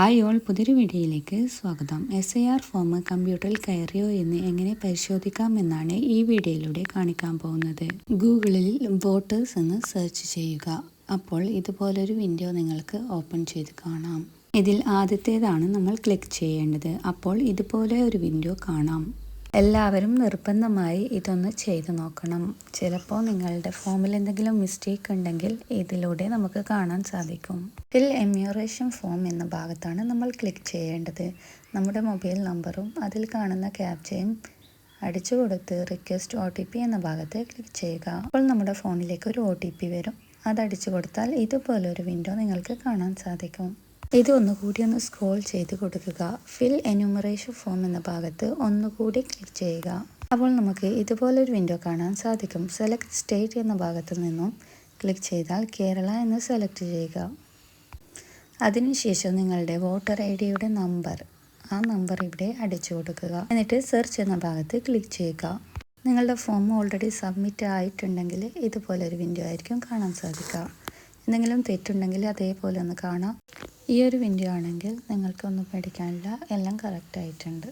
Hi all പുതിയൊരു വീഡിയോയിലേക്ക് സ്വാഗതം. എസ് ഐ ആർ ഫോം കമ്പ്യൂട്ടറിൽ കയറിയോ എന്ന് എങ്ങനെ പരിശോധിക്കാമെന്നാണ് ഈ വീഡിയോയിലൂടെ കാണിക്കാൻ പോകുന്നത്. ഗൂഗിളിൽ വോട്ടേഴ്സ് എന്ന് സെർച്ച് ചെയ്യുക. അപ്പോൾ ഇതുപോലൊരു വിൻഡോ നിങ്ങൾക്ക് ഓപ്പൺ ചെയ്ത് കാണാം. ഇതിൽ ആദ്യത്തേതാണ് നമ്മൾ ക്ലിക്ക് ചെയ്യേണ്ടത്. അപ്പോൾ ഇതുപോലെ ഒരു വിൻഡോ കാണാം. എല്ലാവരും നിർബന്ധമായി ഇതൊന്ന് ചെയ്തു നോക്കണം. ചിലപ്പോൾ നിങ്ങളുടെ ഫോമിൽ എന്തെങ്കിലും മിസ്റ്റേക്ക് ഉണ്ടെങ്കിൽ ഇതിലൂടെ നമുക്ക് കാണാൻ സാധിക്കും. ഫിൽ എമ്യൂറേഷൻ ഫോം എന്ന ഭാഗത്താണ് നമ്മൾ ക്ലിക്ക് ചെയ്യേണ്ടത്. നമ്മുടെ മൊബൈൽ നമ്പറും അതിൽ കാണുന്ന ക്യാപ്ചയും അടിച്ചു കൊടുത്ത് റിക്വസ്റ്റ് ഒ എന്ന ഭാഗത്ത് ക്ലിക്ക് ചെയ്യുക. അപ്പോൾ നമ്മുടെ ഫോണിലേക്ക് ഒരു ഒ വരും. അത് കൊടുത്താൽ ഇതുപോലൊരു വിൻഡോ നിങ്ങൾക്ക് കാണാൻ സാധിക്കും. ഇത് ഒന്നുകൂടി ഒന്ന് സ്ക്രോൾ ചെയ്ത് കൊടുക്കുക. ഫിൽ എന്യൂമറേഷൻ ഫോം എന്ന ഭാഗത്ത് ഒന്നുകൂടി ക്ലിക്ക് ചെയ്യുക. അപ്പോൾ നമുക്ക് ഇതുപോലൊരു വിൻഡോ കാണാൻ സാധിക്കും. സെലക്ട് സ്റ്റേറ്റ് എന്ന ഭാഗത്ത് നിന്നും ക്ലിക്ക് ചെയ്താൽ കേരള എന്ന് സെലക്ട് ചെയ്യുക. അതിനുശേഷം നിങ്ങളുടെ വോട്ടർ ഐ ഡിയുടെ നമ്പർ ആ നമ്പർ ഇവിടെ അടിച്ചു കൊടുക്കുക. എന്നിട്ട് സെർച്ച് എന്ന ഭാഗത്ത് ക്ലിക്ക് ചെയ്യുക. നിങ്ങളുടെ ഫോം ഓൾറെഡി സബ്മിറ്റ് ആയിട്ടുണ്ടെങ്കിൽ ഇതുപോലൊരു വിൻഡോ ആയിരിക്കും കാണാൻ സാധിക്കുക. എന്തെങ്കിലും തെറ്റുണ്ടെങ്കിൽ അതേപോലെ ഒന്ന് കാണാം. ഈ ഒരു വിൻഡോ ആണെങ്കിൽ നിങ്ങൾക്കൊന്നും പേടിക്കാനില്ല. എല്ലാം കറക്റ്റ് ആയിട്ടുണ്ട്.